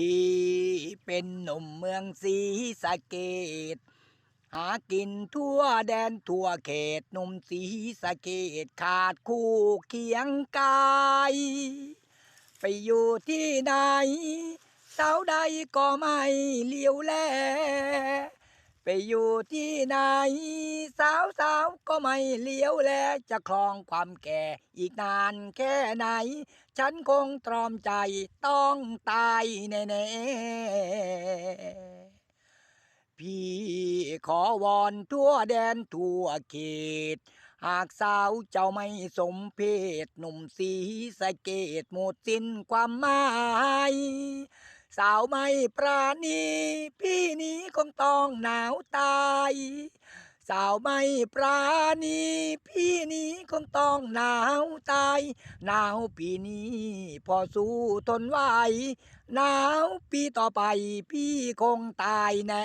พี่เป็นหนุ่มเมืองศรีสะเกดหากินทั่วแดนทั่วเขตหนุ่มศรีสะเกดขาดคู่เคียงกาย ไปอยู่ที่ไหนสาวใดก็ไม่เลี้ยวแล ไปอยู่ที่ไหน สาวสาวๆก็ไม่เลี้ยวแล จะคลองความแก่อีกนานแค่ไหน ฉันคงตรอมใจต้องตายแน่ๆพี่ขอวอนทั่วแดนทั่วเขตหากสาวเจ้าไม่สมเพศหนุ่มสีสะเกตหมดสิ้นความหมาย สาวไม่ปราณีพี่นี้คงต้องหนาวตาย สาวไม่ปราณีพี่นี้คงต้องหนาวตาย หนาวปีนี้ พอสู้ทนไหวหนาวปีต่อไปพี่คงตายแน่